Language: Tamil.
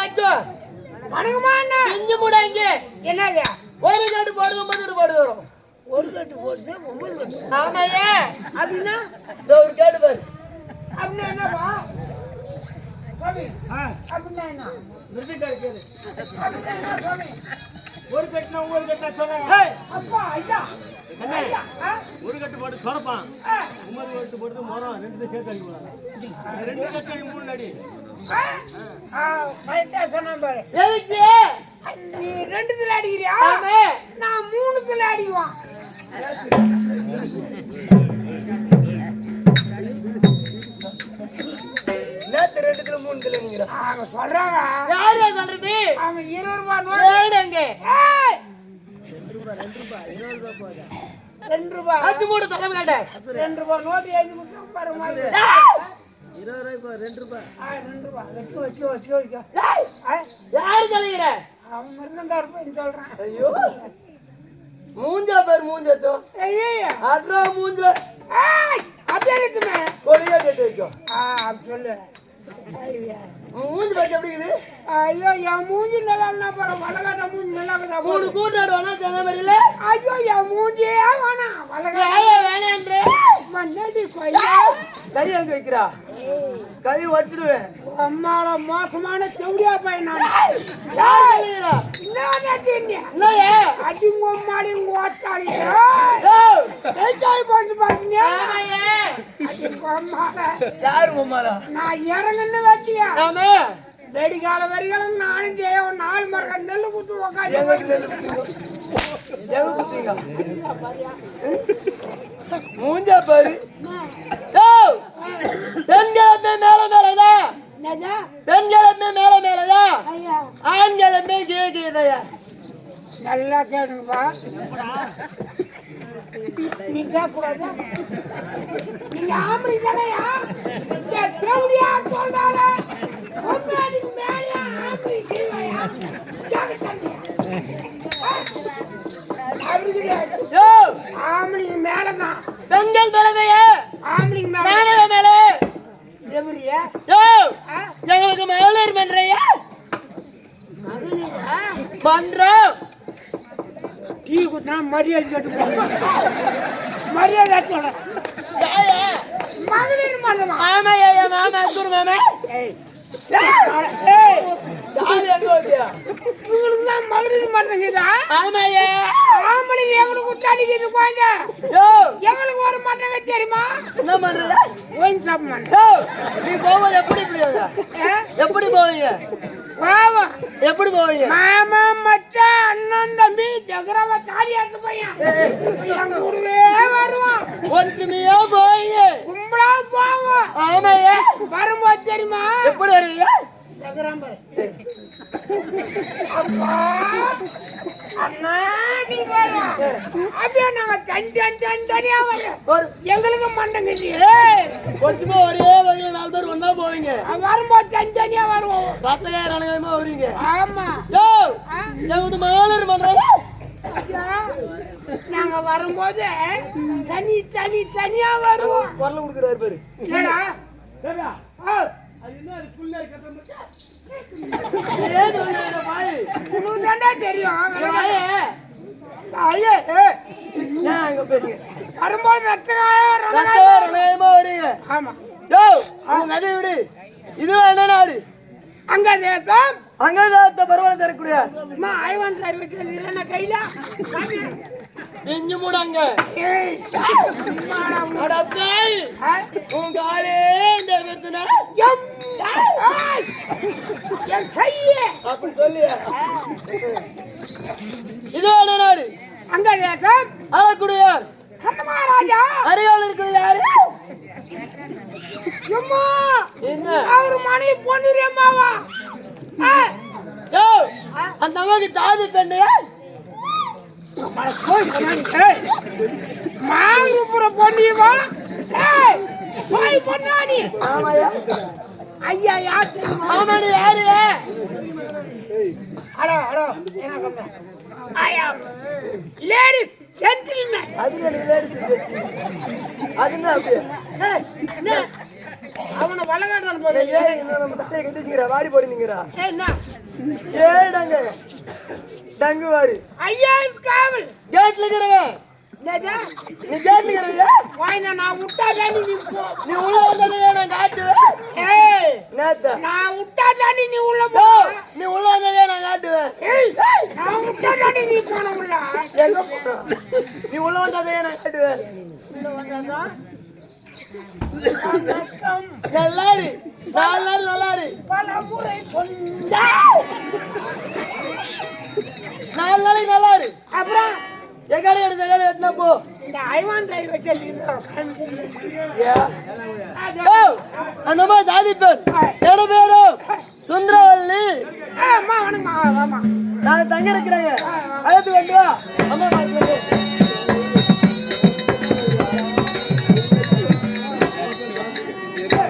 எங்க வணக்கம் வணக்கமா அண்ணா செஞ்சு முடாங்க என்னங்க ஒரு கட்டு போடுது ஒன்பது கட்டு போடுது வரும். ஒரு கட்டு போட்டு ஒன்பது கட்டு ஆமாயே அப்படின்னா இந்த ஒரு கேடு பாரு. அப்படின்னா என்னப்பா? அப்படின்னா என்ன? என்ன சுவாமி? ஒரு கட்டினா ஒரு கட்டினா அப்பா ஐயா. ஐயா ஆ? ஒரு கட்டு போட்டு சொரப்பான். ஒன்பது கட்டு போட்டு மரம் ரெண்டு சேர்த்து அடி ரெண்டு கட்டு மூணு அடி. எதுக்கு? நீ ரெண்டுத்துல அடிக்கிறியா ஆமே. நான் மூணுத்துல அடிக்குவான் நேத்து ரெண்டுத்துல மூணு கிலோங்கிற அவங்க சொல்றாங்க யாரு சொல்றது? அவன் இருபது ரூபாய் நோட்டு ஏடுங்க ஏய்! ரெண்டு ரூபாய் அச்சு மூணு கேட்டேன் ரெண்டு ரூபாய் நோட்டு எழுதி கொடுத்தா ரெண்டு ரூபாய். ரெண்டு ரூபாய். வச்சுக்கோ வச்சுக்கோ வச்சுக்கோ வச்சுக்கோ ஆ, யாரு தலைகிற அவன் மருந்தா இருப்பான்னு சொல்றான். ஐயோ. மூஞ்சா பேர் மூஞ்சத்தோ அட்ரா மூஞ்ச. அப்படியே கேட்டு வைக்கும் ஆ அப்படி சொல்லு. ஐயா. மூஞ்சி பச்சை எப்படி இருக்குது? ஐயோ என் மூஞ்சி நல்லா இருந்தா போறோம் வளகாட்ட மூஞ்சி நல்லா மூணு கூட்டாடு வேணா சொன்ன மாதிரி இல்ல? ஐயோ என் மூஞ்சியே வேணாம். வளகாட்ட கை அங்க வைக்கிறா? கை வச்சிடுவேன் அம்மாவோட மோசமான செவடியா பையன் அடிங்க ஓட்டாளி பாத்தீங்க யாரு உமாரா நான் இறங்குன்னு வச்சியா? வெடிகால வரிகளும் நானும் ஜெய ஒரு நாலு மரக்க நெல்லு குத்து உக்காந்து மூஞ்சா பாரு. ஏய், பெண்களமே மேல என்னது? பெண்களமே மேல மேலதான் ஐயா. ஆண்களமே கீழே கீழையா நல்லா கேளுங்கப்பா. நீ கேட்கக்கூடாது நீங்க ஆம்பளை தானையா தேவடியா சொல்றாங்க ஆம்பளைங்க மேலதான். பெண்கள் பிறகையே ஆம்பளைங்க மேல நானே மேலே! எப்படியா யோ? எங்களுக்கு மகளிர் பண்றையா? பண்றோம் டீ குடிச்சா மரியாதை கேட்டு மரியாதை? மகளிர் மாமா ஏயா மாமா சுரு மாமா. ஏய் ஏய் யாரு எங்க ஓடியா உங்களுக்கு தான் மகளிர் மண்டலங்குதா ஆமா ஏ ஆம்பளைங்க எங்களுக்கு விட்டாடிக்குது குழந்தை? எங்களுக்கு ஒரு மண்டங்க தெரியுமா? என்ன பண்ற ஒயின் ஷாப் மண்டலம் யோ நீ போகும்போது எப்படி எப்படி போவீங்க? வாவா எப்படி போவீங்க? மாமா மச்சான் அண்ணன் தம்பி ஜெகரவ தாலி ஆட்டு பையன். கூடவே வருவான். ஒன்றுமையா போவீங்க? கும்பலா போவோம். ஆமா ஏ வரும்போது தெரியுமா? எப்படி வருவீங்க? எங்களுக்கு மண்டங்குது ஒற்றுமை ஒரே வகையில் நாலு பேர் ஒண்ணா போவீங்க. வரும்போது தனி தனியா வருவோம். பத்தாயிரம் அணையமா வருவீங்க. ஆமா? எங்களுக்கு மகளிர் பண்றாங்க நாங்க வரும்போது தனி தனி தனியா வருவோம். குரல் கொடுக்குறாரு பாரு. அங்க வரும்போது அணையமா வருவீங்க ஆமா. யோ அவங்க அதை விடு. இது என்ன நாடு? அங்க தேசம். அங்கதான் பரவாயில்ல தரக்கூடிய. அம்மா ஐவான் சார் வீட்டுல இல்லைன்னா கையில? நெஞ்சு மூடாங்க. உன் காலே இந்த என் அப்படி சொல்லு. இது நாடு? அங்க தேசம் ஆளக்கூடியார் கண்ணமகாராஜா இருக்கிறது யாரு? அவர் மனைவி பொண்ணுரியம்மாவா யோ அந்த தாது பெண்ணையா? மாங்குப்புற பொண்ணியமா போய் பொண்ணாடி. ஐயா யார்? ஆமாடி யாரு? ஹலோ ஹலோ லேடிஸ் ஜென்டில்மேன் அது அது என்ன என்ன? அவனை வளகாட்டான் போது இன்னும் நம்ம தட்டையை கட்டிச்சுக்கிறா வாரி என்ன? ஏடங்க டங்கு வாரி ஐயா காவல். கேட்ல இருக்கிறவன்? நீ கேட்ல இருக்கிறவங்க வாய்னா நான் விட்டா தாண்டி நீ போ நீ உள்ள வந்ததே நான் காட்டுவேன் ஏய் நேத்த. நான் விட்டா தாண்டி நீ உள்ள போ நீ உள்ள வந்ததே நான் காட்டுவேன் ஏய் நான் விட்டா தாண்டி நீ போன உள்ள. எங்க போன? நீ உள்ள வந்ததே நான் காட்டுவேன் உள்ள வந்தாதா நல்லாரு. நாலு நாள் நல்லாரு. பல முறை சொந்த நாலு நாளைக்கு நல்லாரு அப்புறம்? எங்காடி எடுத்த எங்காடி வெட்டினா போ. இந்த ஐவான் தாய் வச்சு அந்த அம்மா ஜாதி பெண் பேரு சுந்தரவல்லி. நான் தங்க இருக்கிறேங்க அழைத்து கொண்டு வா. அம்மா.